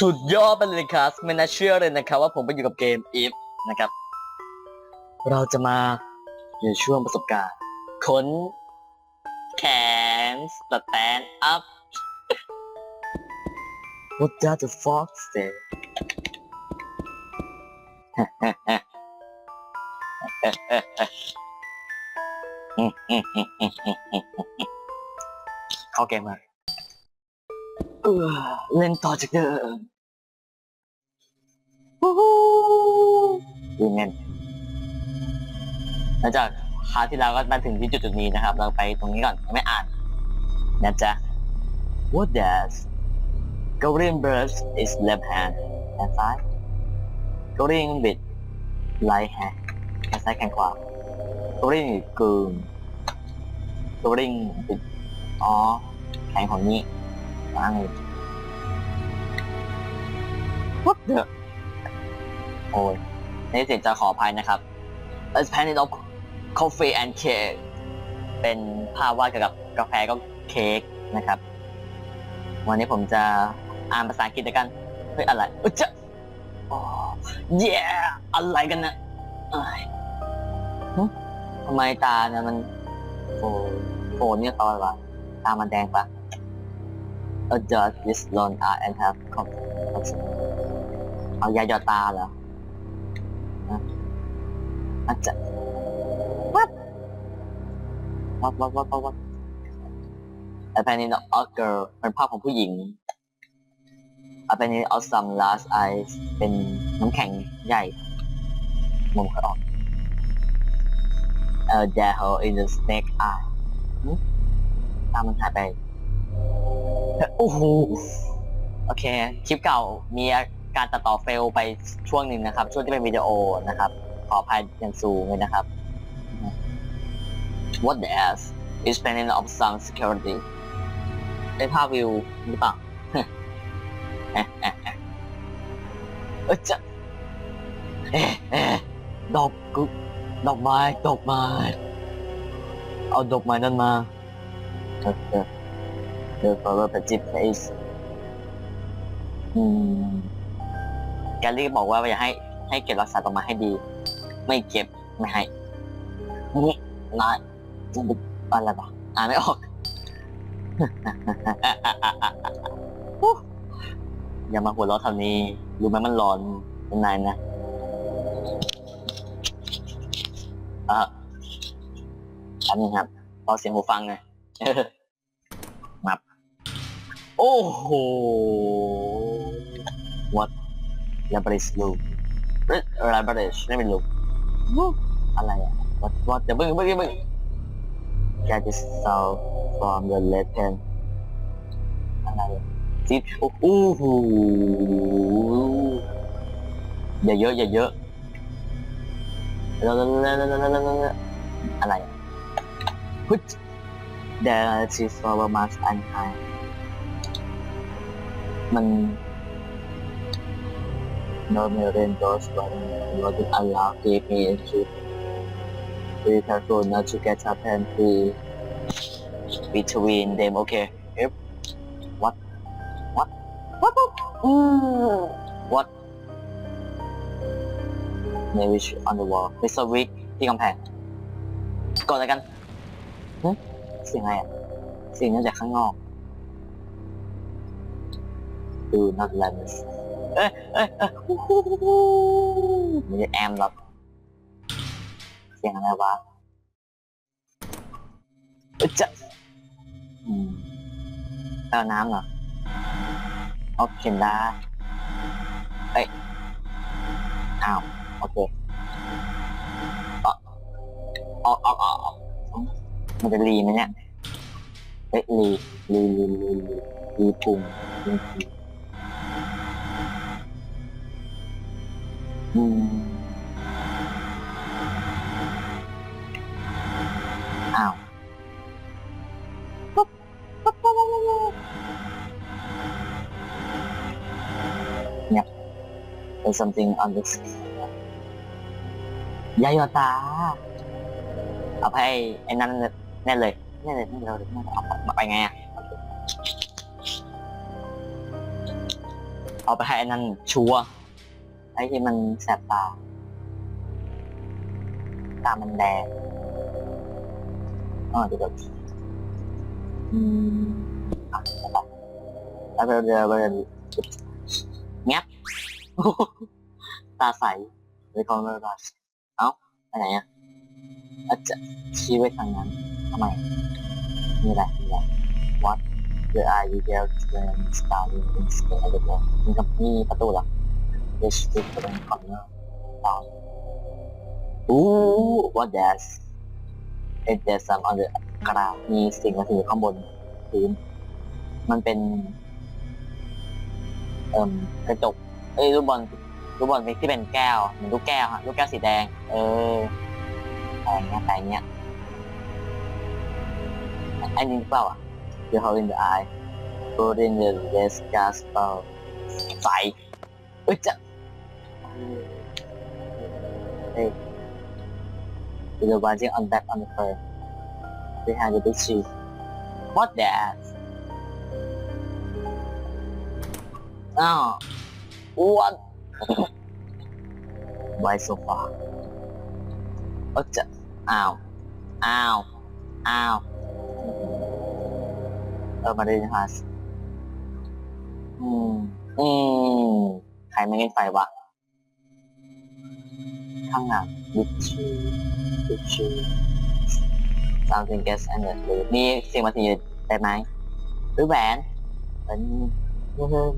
สุดยอดไปเลยครับไม่น่าเชื่อเลยนะครับ ว่าผมไปอยู่กับเกม if นะครับ เราจะมาอยู่ช่วงประสบการณ์ค้นแขน stand up What does the fox say เข้าเกมมาเล่นต่อจากเดิม ดูเงินหลังจากคราวที่แล้วก็มาถึงที่จุดจุดนี้นะครับ เราไปตรงนี้ก่อนยังไม่อ่านนะจ๊ะ What does Golden Bird is left hand and side Golden with right hand แขนซ้ายแขนขวา Golden กึ่ง Golden with อ๋อแขนของนี้ว่างเลย What the โอ้ย ในที่สุดจะขออภัยนะครับ A planet of coffee and cake เป็นภาพวาดเกี่ยวกับกาแฟก็เค้กนะครับ วันนี้ผมจะอ่านภาษาอังกฤษด้วยกันเฮ้ยอะไรเอ้ยจะอ๋อ yeah อะไรกันนะเอ้ยทำไมตาเนี่ยมันโฟโฟเนี่ยตอนวะตามันแดงปะ adjust this long eye and have compassion เอายาหยอดตาเหรอ อาจจะ what what what what what what แต่ภายใน of girl เป็นภาพของผู้หญิงอันเป็น of some last eyes เป็นน้ำแข็งใหญ่มุมเคยออก a d a hole in the snake eye ตามันหายไปโอ้โหโอเค คลิปเก่ามีการตัดต่อเฟลไปช่วงหนึ่งนะครับ ช่วงที่เป็นวิดีโอนะครับ ขออภัยอย่างสูงเลยนะครับ What the ass is planning of some security เป็นภาพวิวหรือเปล่าเอ๊ะเอ๊ะเอ๊ะเอ้ยจะเอ๊ะเอ๊ะดอกกุดอกไม้ดอกไม้เอาดอกไม้นั่นมาเออเออ The collaborative face อืมแกลลี่บอกว่าอย่าให้ให้เก็บรักษาต่อมาให้ดี ไม่เก็บไม่ให้นี่นายจะเป็นอะไรปะอ่านไม่ออก อย่ามาหัวเราะทำนี้รู้ไหมมันร้อนเป็นนายนะอะอันนี้ครับพอเสียงหูฟังไงมับ โอ้โห what labyrinth loop labyrinth ไม่เป็น loop อะไรอะ what what อย่าเพิ่งอย่าเพิ่งอย่าเพิ่ง get this sound from the left hand อะไรอะจิตโอ้โหอย่าเยอะอย่าเยอะแล้วแล้วแล้วแล้วแล้วอะไรอะฮึด there is flower mask and high มัน no million doors but what it allow gave me to be careful not to get up and be between them okay if what what what what what maybe on the wall Mr. Wick ที่กำแพงกดอะไรกันเสียงอะไรอะเสียงมาจากข้างนอก Do not let me เอ้ยเอ้ยเอ้ยฮู้ฮู้ฮู้ฮู้ไม่ใช่แอมหรอกเสียงอะไรวะเอ้ยจะอืมเอาน้ำเหรอโอาเคได้เอ้ยอ้าว โอเคออกออกออกออกมันจะรีไหมเนี่ยเอ้ยรีรีรีรีรีรีปุ่มรีรีอื มอ้าวปุ๊บปุ๊บปุ๊บปุ๊บปุ๊บเนี่ย there's something on this ยายอตาเอาไปให้ไอ้นั่นแน่เล อาไปไปไงอะโอเคเอาไปให้ไอ้นั่นชัวร์ไอ้ที่มันแสบตา ตามันแดงอ๋อเดี๋ยวก่อนอืมอะแล้วไปแล้วเดี๋ยวไปเงียบตาใสเลยเขาไม่ได้เอ้าไปไหนอะอาจจะชี้ไว้ทางนั้นทำไมมีอะไรมีอะไร what the eye you get when starting in skin at the wall มีกับมีประตูเหรอ this is the corner down ooh what that it there's some on the ground มีสิ่งมาถือข้างบนพื้น มันเป็น เอ่มกระจก เอ้ยลูกบอลลูกบอลที่เป็นแก้วเหมือนลูกแก้วฮะลูกแก้วสีแดง เออแต่เงี้ยแต่เงี้ยอันนี้หรือเปล่าอะ The hole in the eye Put in the red gas ball ใสเอ้ยจะ เฮ้ย The watching on back on the fur behind the big tree What that อ้าว What Why so far เอ้ยจะอ้าวอ้าวอ้าวเออมาได้ฮัสอืม อืม ใครไม่เล่นไฟวะ ข้างหลังบิชชูบิชชู something gets and the นี่เสียงมาทีได้ไหมหรือแหวนแหวนนี่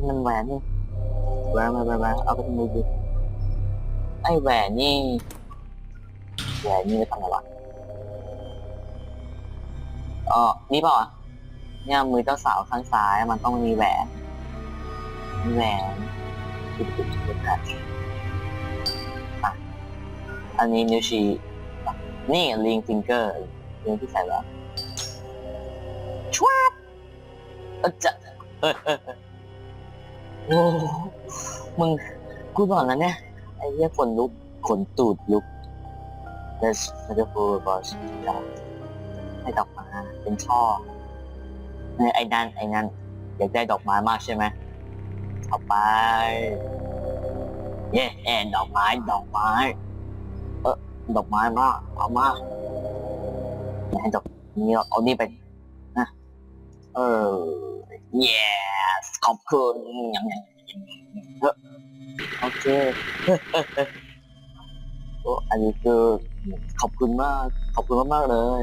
มันแหวนนี่แหวนแหวนแหวนเอาไปทำมือดิไอแหวนนี่แหวนนี่ไปทำอะไรอ๋อนี่เปล่าเนี่ยมือเจ้าสาวข้างซ้ายมันต้องมีแหวนมีแหวนติดติดติดกัน อันนี้นิ้วชี้นี่ลิงฟิงเกอร์ลิงที่ใส่แล้วชวบเออจะโอ้มึงกูบอกแล้วเนี่ยไอ้เหี้ยขนลุกขนตูดลุก Let's let the full boss ให้ดอกไม้เป็นช่อเออไอ้นั่นไอ้นั่นอยากได้ดอกไม้มากใช่ไหมเอาไป เย้แอนดอกไม้ดอกไม้ ดอกไม้มากเอามากอยากให้ดอกนี่เอานี่ไปนะเออ yes ขอบคุณยังยังโอเคโอ้อันนี้คือขอบคุณมาก ขอบคุณมากๆเลย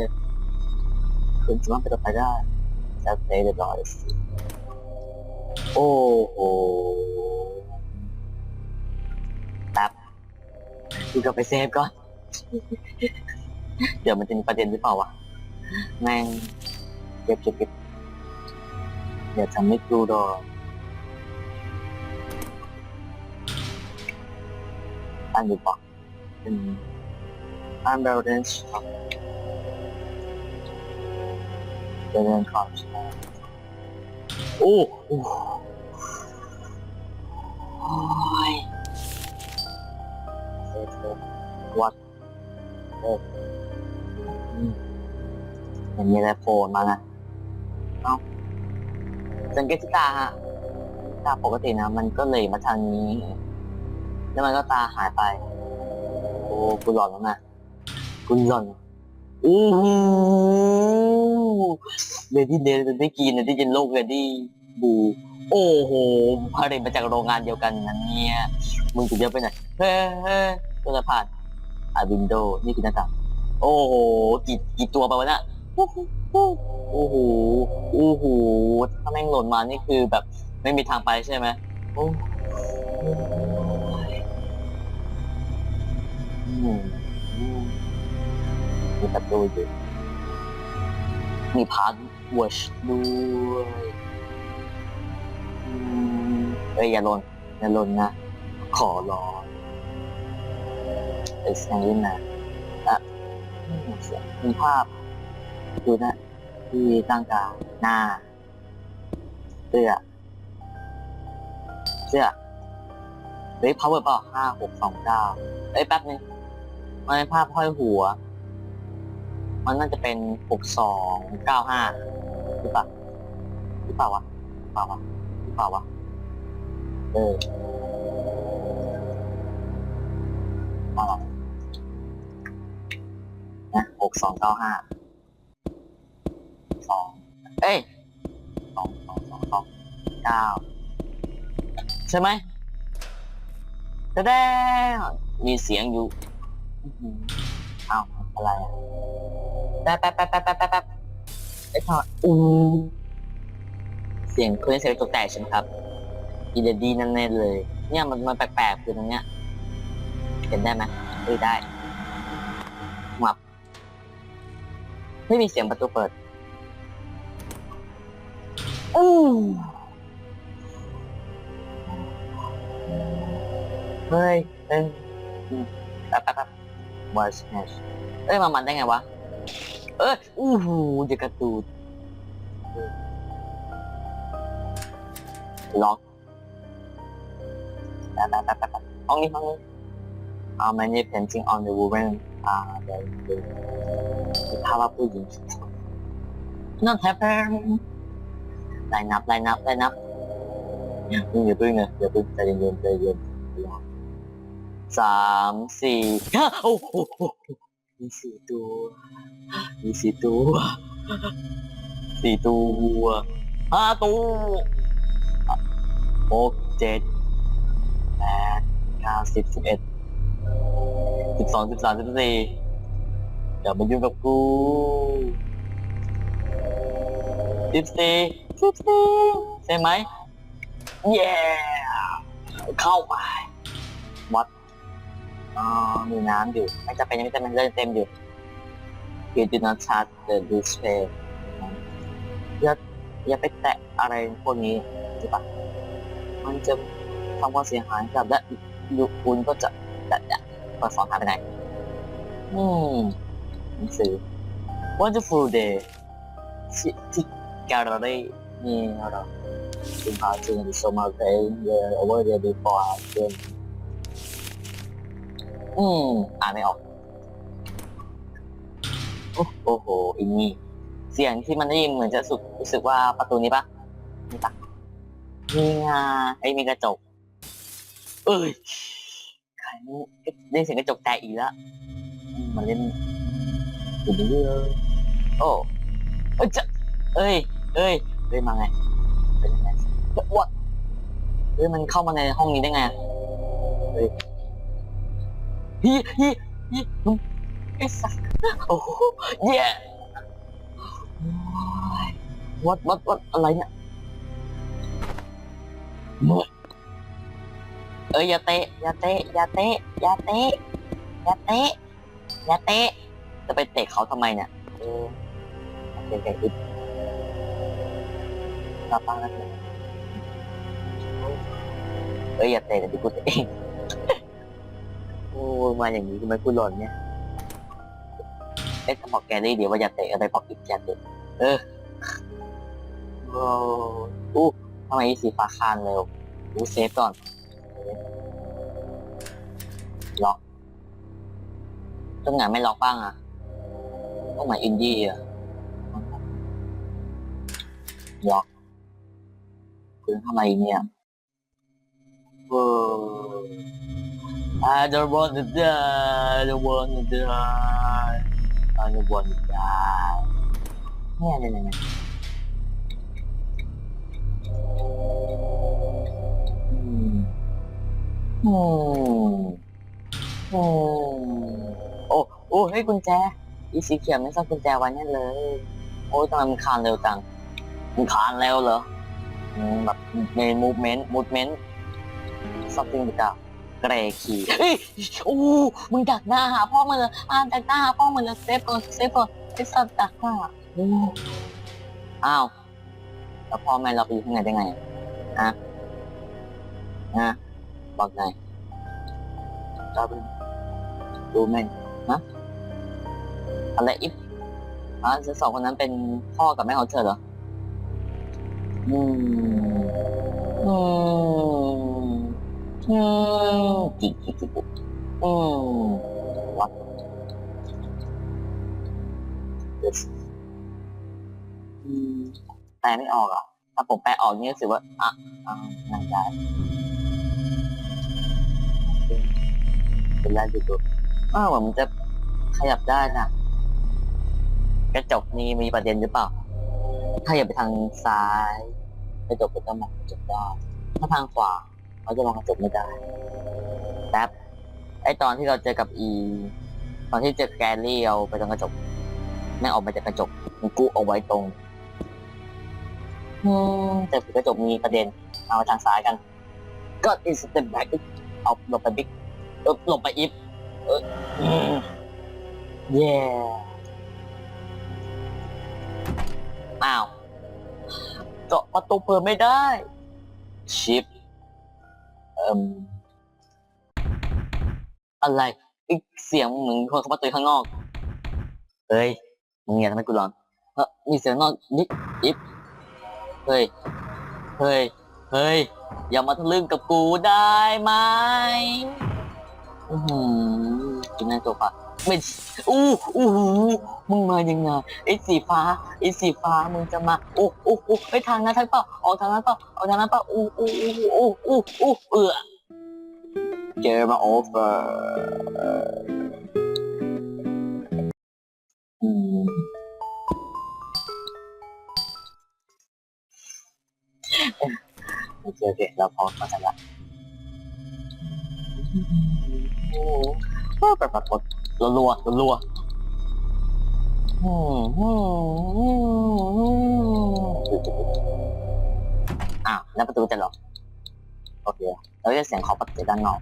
คุณสามารถไปต่อไปได้จะเพลย์เรียบร้อยโอ้โหแป๊บกูกลับไปเซฟก่อน เดี๋ยวมันจะมีประเด็นหรือเปล่าวะ แม่งเก็บเก็บเก็บเดี๋ยวจะไม่ดูดอกตั้งอยู่ปะเป็นอันเบลเดนช็อปเจริญขอบโอ้โอ้โอ้ยวัด เอเห็นมีอะไรโผล่มานะเอ้าสังเกตที่ตาฮะตาปกตินะ มันก็เลยมาทางนี้ แล้วมันก็ตาหายไป โอ้กูหลอนแล้วนะกูหลอนโอ้โหเรดี้เดนเรดี้กีนเรดี้เจนโลกเรดี้บู โอ้โหผลิตมาจากโรงงานเดียวกันนะเนี่ย มึงจะเยอะไปไหนเฮ้ยเฮ้ยตัวจะผ่าน อ่าวินโดว์นี่คือหน้าต่างโอ้โหกี่กี่ตัวไปวะเนี่ยโอ้โหโอ้โหถ้าแม่งหล่นมานี่คือแบบไม่มีทางไปใช่ไหมโอ้มีประตูอยู่มีพาร์ทวอชด้วยเอ้ยอย่าหลนอย่าหลนนะ ขอร้อง เอ็กซ์แนนะอะอืมเสียงมีภาพดูนะ ที่ตั้งกลางหน้า เสื้อ เสื้อเฮ้ย power เปล่าห้าหกสองเก้าเอ้ยแป๊บนึงมันเป็นภาพห้อยหัว มันน่าจะเป็นหกสองเก้าห้าหรือเปล่าหรือเปล่าวะหรือเปล่าวะหรือเปล่าวะเออ มาหรอกนะหกสองเก้าห้าสองเอ้ยสองสองสองสองเก้าใช่ไหมจะได้มีเสียงอยู่อื้อหืออ้าวอะไรอะแป๊บแป๊บแป๊บแป๊บแป๊บแป๊บแป๊บไอ้ทอดอู้เสียงเคลื่อนเสียงตกแตกใช่ไหมครับอีเดดีนั่นแน่เลย เนี่ยมันมันแปลกๆคือตรงเนี้ย เห็นได้ไหมเฮ้ได้มับไม่มีเสียงประตูเปิดอู้เฮ้ยเอ้ยอืมแป๊บแป๊บแป๊บ What's next เอ้ยมามันได้ไงวะ เอ้ยอู้หูเด็กกระตูดล็อกแป๊บแป๊บแป๊บห้องนี้ห้องนี้ uh, many painting on the woman are there คือภาพว่าผู้หญิง Not happen ไลน์นับไลน์นับไลน์นับอย่าเพิ่งอย่าเพิ่งนะอย่าเพิ่งใจเย็นใจเย็นสามสี่ห้าโอ้โหมีสี่ตัวมีสี่ตัวสี่ตัวห้าตัวหกเจ็ดแปดเก้าสิบสิบเอ็ด สิบสองสิบสามสิบสี่อย่ามายุ่งกับกูสิบสี่สิบสี่ใช่ไหมเย้เข้าไปวัดอ๋อมีน้ำอยู่ ไม่จะเป็นไม่จะเป็นเล่นเต็มอยู่ You do not touch the display อย่าอย่าไปแตะอะไรพวกนี้ใช่ปะมันจะทำความเสียหายกับและยูคุณก็จะ จะจะเปิดสอนหายไปไหนอืมหนังสือ Wonderful Day ที่ที่แกลเลอรี่นี่เราคุณพาจึงดิสมาเกย์เยอ over there before เดินอืม อ่านไม่ออกโอ้โอ้โหอีนี่เสียงที่มันได้ยินเหมือนจะสุดรู้สึกว่าประตูนี้ปะนี่ปะมีงาไอ้มีกระจก เอ้ย ใครไม่ได้เสียงกระจกแตกอีกแล้วอืมมาเล่นอยู่เรื่อยโอ้เอ้ยจะเอ้ยเอ้ยเอ้ยมาไงเป็นยังไงวัดเอ้ยมันเข้ามาในห้องนี้ได้ไงเฮ้ยฮีฮีฮีมึงไอ้สัสโอ้โหเย้วัดวัดวัดอะไรเนี่ยหมด เอ้ยอย่าเตะอย่าเตะอย่าเตะอย่าเตะอย่าเตะอย่าเตะจะไปเตะเขาทำไมเนี่ยเออเตะเตะอีกตาปังนะเอ้ยอย่าเตะแต่ดิกูเตะเองโอ้มาอย่างนี้ทำไมกูหล่นเนี่ยเอ๊ะถ้าบอกแกได้เดี๋ยวว่าอย่าเตะอะไรบอกอีกอย่าเตะเออโอ้ทำไมสีฟ้าคานเร็วอู้เซฟก่อน ล็อกตรงไหนไม่ล็อกบ้างอะตรงไหนอินดี้อะล็อกคุณทำอะไรเนี่ยเออ I don't want to die I don't want to die I don't want to die เนี่ยเนี่ยเนี่ยอืมอืม อืมโอ้โอ้เฮ้ยกุญแจ อีสีเขียวไม่ซ่อนกุญแจไว้แน่เลย โอ้ยทำไมมันคานเร็วจังมันคานเร็วเหรออืมแบบใน movement movement something หรือเปล่าเกรคีเฮ้ยโอ้มึงดักหน้าหาพ่อมึงเลยอ่านดักหน้าหาพ่อมึงเลยเซฟก่อนเซฟก่อนไอ้สัตว์ดักหน้าโอ้อ้าวแล้วพ่อแม่เราไปอยู่ที่ไหนได้ไงอะฮะบอกไงก็เป็นดูแม่งนะอะไรอิฟอ่าสองคนนั้นเป็นพ่อกับแม่ของเธอเหรอ อืม อืม อืมจิกจิกจิกอืมวัดอืมแปลไม่ออกอะ ถ้าผมแปลออกนี่รู้สึกว่า อะอ่านั่นได้ เป็นไรอยู่ตัวอ้าวเหมือนจะขยับได้นะกระจกนี้มีประเด็นหรือเปล่า ถ้าอย่าไปทางซ้ายกระจกก็จะมองกระจกได้ถ้าทางขวาเขาจะมองกระจกไม่ได้แป๊บไอตอนที่เราเจอกับอี ตอนที่เจอแกลลี่เอาไปตรงกระจกแม่ออกมาจากกระจกมันกู้เอาไว้ตรงอืมแต่กระจกมีประเด็น เอาไปทางซ้ายกัน ก็อินสเต็ปแบ็กเอาลบไปบิ๊ก หลบไปอิฟเอออืมเย่อ้าวเจาะประตูเปิดไม่ได้ ชิปเอ่มอะไรอีกเสียงเหมือนคนเข้ามาตีข้างนอก เฮ้ย มึงอย่าทำให้กูร้อนเฮ้ยมีเสียงนอกนิดอิฟเฮ้ย เฮ้ย เฮ้ย อย่ามาทะลึ่งกับกูได้ไหม อือหือกินหน้าโซฟาไม่อู้อู้หูมึงมายังไงไอ้สีฟ้าไอ้สีฟ้ามึงจะมาโอ้โอ้โอ้ไปทางนั้นทางเปล่าออกทางนั้นเปล่าออกทางนั้นเปล่าอู้อู้อู้อู้อู้อู้เอือเกมโอเวอร์อืมโอเคโอเคเราพอเข้าใจละ โอ้โหแบบแบบกดรัวๆรัวๆอืมอืมอืมอืมอ้าวแล้วประตูจะล็อกโอเคเราจะเสียงเคาะประตูด้านนอก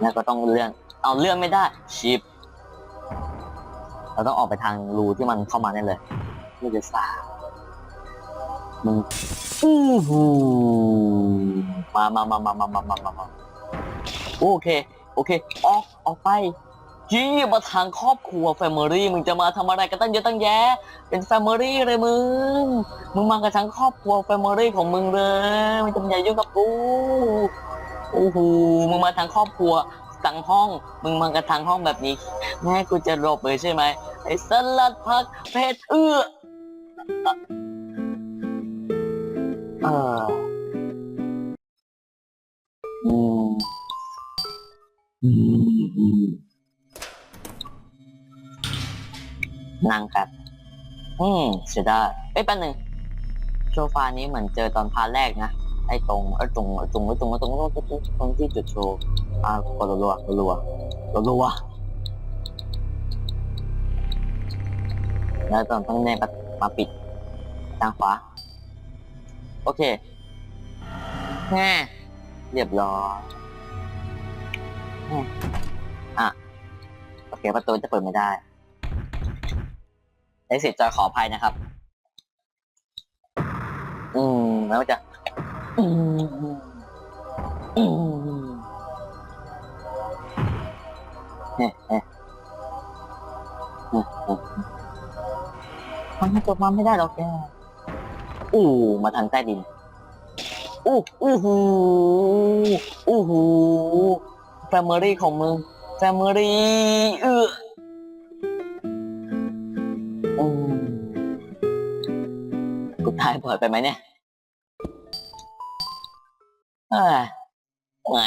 แล้วก็ต้องเลื่อน เอาเลื่อนไม่ได้ ชิป เราต้องออกไปทางรูที่มันเข้ามาแน่เลยนี่จะสาม งอู้หูมามามามามามามามาโอเค โอเค ออก ออกไปยี่มาทางครอบครัวแฟมิลี่มึงจะมาทำอะไรกันตั้งเยอะตั้งแยะ เป็นแฟมิลี่เลยมึง มึงมากับทั้งครอบครัวแฟมิลี่ของมึงเลยมึงจะมาอย่ายุ่งกับกูโอ้โหมึงมาทางครอบครัวทั้งห้อง มึงมากระทางห้องแบบนี้ แม่กูจะหลบเลยใช่ไหมไอ้สลัดผักเพชรเอื้อ อออืมอืมอืมนั่งครับอืมเสียดายเอ้ยแป๊บนึงโซฟานี้เหมือนเจอตอนพาร์ทแรกนะ ไอ้ตรงไอ้ตรงไอ้ตรงไอ้ตรงไอ้ตรงไอ้ตรงไอ้ตรงตรงที่จุดโชว์อ่ากดรัวๆรัวๆรัวๆแล้วตอนต้องแนบมาปิดทางขวา โอเคแง่เรียบร้อยแง่อะ โอเค ประตูจะเปิดไม่ได้ในสิทธิ์จะขออภัยนะครับ อืม แล้วจะ อืม อืมเฮ้เฮ้เฮ้เฮ้มันจบมาไม่ได้หรอกแก อู้มาทางใต้ดิน อู้อู้หูอู้หูแฟมิลี่ของมึงแฟมิลี่เอออืมกูตายบ่อยไปไหมเนี่ยเอ้ยไง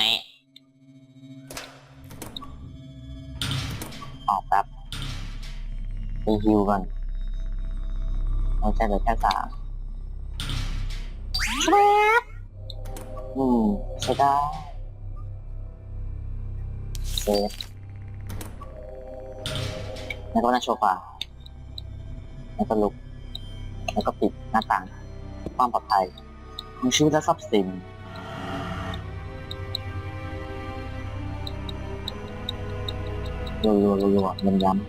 ออกแป๊บไปฮิวก่อนเราจะเหลือแค่สาม อืมใช่ได้เซฟแล้วก็นั่งโซฟาแล้วก็ลุก แล้วก็ปิดหน้าต่างความปลอดภัยของชีวิตและทรัพย์สินรัวรัวรัวรัวย้ำย้ำ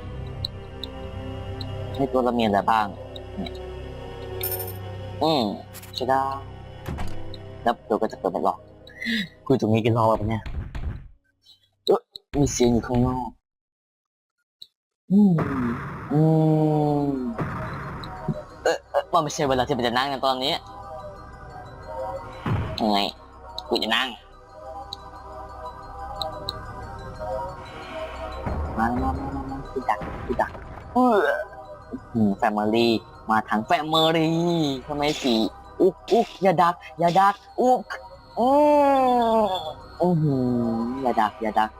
ให้ตัวเรามีอะไรบ้าง เนี่ย อืมใช่ได้ แล้วตัวก็จะเปิดไม่หรอกคุยตรงนี้กี่รอบแล้วเนี่ยเออมีเสียงอยู่ข้างนอกอืมอืมเออเออมันไม่ใช่เวลาที่มันจะนั่งในตอนนี้ยังไงกูจะนั่งมามามามามาพี่ดักพี่ดักเออแฟมิลี่มาทางแฟมิลี่ทำไมสิ อุ๊อุ๊อย่าดัก อย่าดักอุ๊อืมอือหือย่าดัก อย่าดัก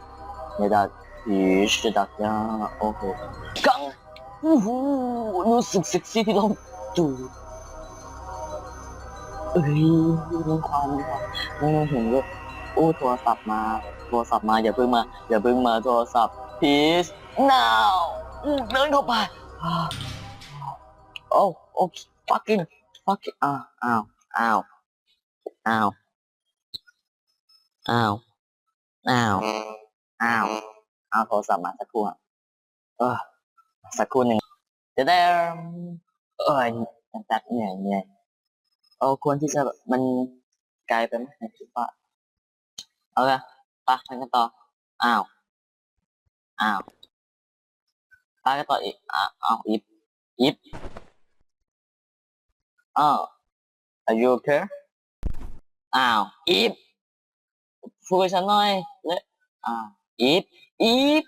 อย่าดักผีจะดักยาโอ้โหกังอู้หูรู้สึกเซ็กซี่ที่ต้องดูเอ้ยเรื่องความดีกว่าไม่เห็นเลยโอ้โทรศัพท์มาโทรศัพท์มาอย่าเพิ่งมาอย่าเพิ่งมาโทรศัพท์ please now อืมเดินเข้าไปโอ่าโอ้ โอ้ fucking fucking อ้าวอ้าวอ้าวอ้าวอ้าวอ้าวอ้าวเอาโทรศัพท์มาสักครู่เออสักครู่หนึ่งจะได้เออแป๊บเหนื่อยเหนื่อยเออควรที่จะแบบมันไกลไปไหมคิดว่าเอาละไปไปกันต่ออ้าวอ้าวไปกันต่ออีกอ้าวอ้าวอิฟอิฟ อ้าว Are you okay อ้าว อีฟพูดฉันหน่อยเลยอ้าวอีฟอีฟ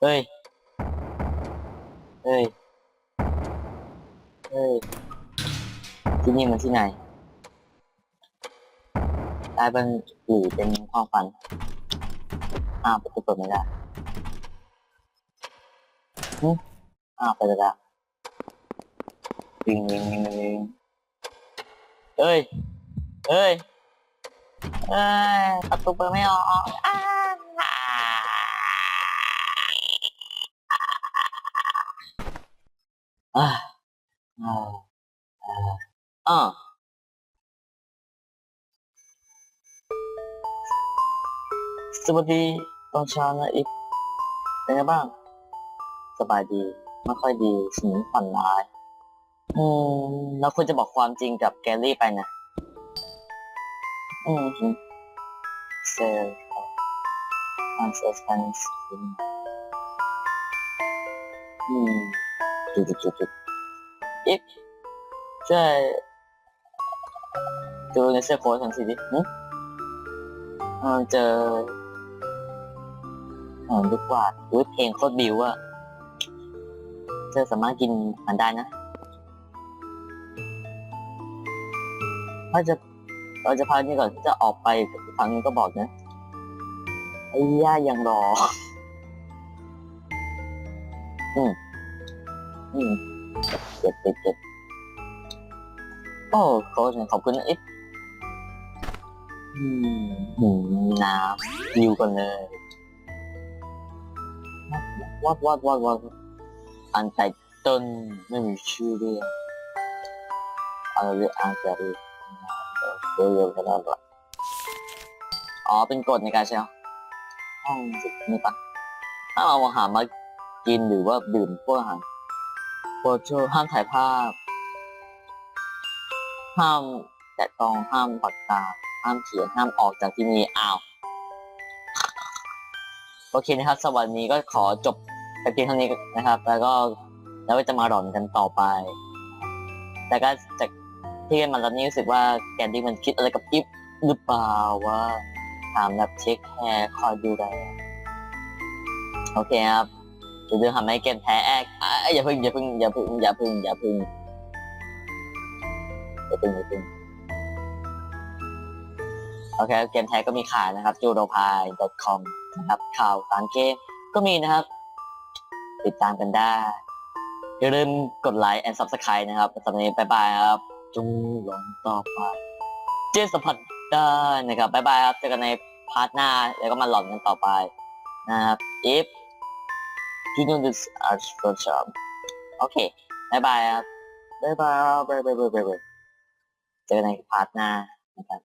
เฮ้ย เฮ้ย เฮ้ย ที่นี่มันที่ไหน ได้เป็นหรือเป็นห้อฟันอ้าวประตูเปิดไม่ได้อ้าวไปแล้วละวิงวิงวิงวิงเอ้ยเอ้ยเอ้ยประตูเปิดไม่ออกอ้าวอ่าอ่าอ่า สวัสดีตอนเช้านะอีกเป็นไงบ้าง สบายดี ไม่ค่อยดีฉันฝันร้าย อืมเราควรจะบอกความจริงกับแกลลี่ไปนะ อืมเซลอันเซสปันส์อืมจุดจุดจุดจุดอีกช่วยดูในเสื้อโค้ททันทีดิหึเออเจอ เออลูกกวาอุ้ยเพลงโคตรบิวอะเธอสามารถกินมันได้นะถ้าจะเราจะพักนี้ก่อนที่จะออกไปพักนี้ก็บอกนะไอ้ย่ายังรอ อืมอืมเจ็บเจ็บเจ็บโอ้โค้ชขอบคุณนะอิฟอืมหืมน้ำดิวกันเลย วัดวัดวัดวัดอันไตเติ้ลไม่มีชื่อเรียกอะไรเรียกอาจจะเรียกเร็วๆก็ได้ปะอ๋อ เป็นกฎในการใช้ห้องสินี่ปะถ้าเอาอาหารมากินหรือว่าดื่มพวกอาหารโปรโชห้ามถ่ายภาพ ห้ามแตะต้องห้ามปากกาห้ามเขียนห้ามออกจากที่นี่อ้าว โอเคนะครับสวัสดีก็ขอจบแต่เพียงเท่านี้นะครับ แล้วก็แล้วก็จะมาหลอนกันต่อไป แต่ก็จากที่มันตอนนี้รู้สึกว่าแกนดี้มันคิดอะไรกับอิฟหรือเปล่าว่าถามแบบเช็คแคร์คอยดูแลโอเคครับเดี๋ยวทำให้เกมแพ้แอกอะอย่าพึ่งอย่าพึ่งอย่าพึ่งอย่าพึ่งอย่าพึ่งอย่าพึ่งอย่าพึ่ง โอเคเกมแท้ก็มีขายนะครับ j u d o p i com นะครับข่าวสารเกมก็มีนะครับ ติดตามกันได้ อย่าลืมกดไลค์ and subscribe นะครับสำหรับวันนี้บ๊ายบายครับจงหลงต่อไป เจอสัมผัสได้นะครับบ๊ายบายครับ เจอกันในพาร์ทหน้า แล้วก็มาหลอนกันต่อไปนะครับ if you know this as for job โอเคบ๊ายบายครับบายบายบ๊ายบายบ๊ายบายบ๊ายบายเจอกันในพาร์ทหน้านะครับ